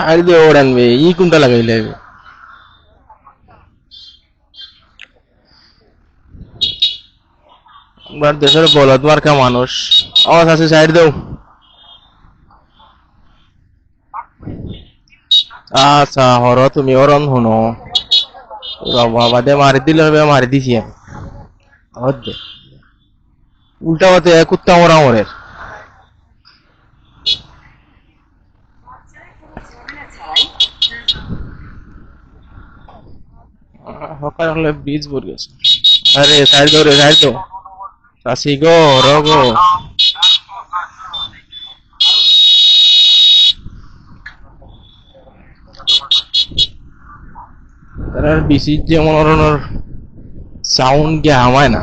আর দিয়ে ওড়ানবে ই কোনটা লাগাইলে আমার দেশের বলদ মার্কা মানুষ আওয়াজ আছে সাইড দাও আচ্ছা হর তুমি অরণ শুনো বাবা বাদে মারি দিলে হবে মারি দিছি আমি উল্টা মতে কুত্তা মরা মরের সকাল হলে ব্রিজ পড়ে গেছে। আরে সাইড দাও রে সাইড দাও। চাষি গো রগো তার বিসির যেমন ধরনের সাউন্ড গে আমায় না।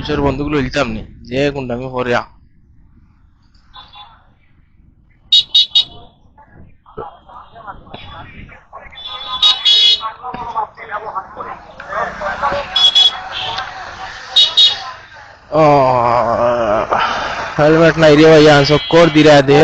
কিশোর বন্ধুগুলো হিলতাম নি, যে কোনটা আমি হরিয়া হেলমেট নাই রে ভাইয়া চক্কর দিরা দে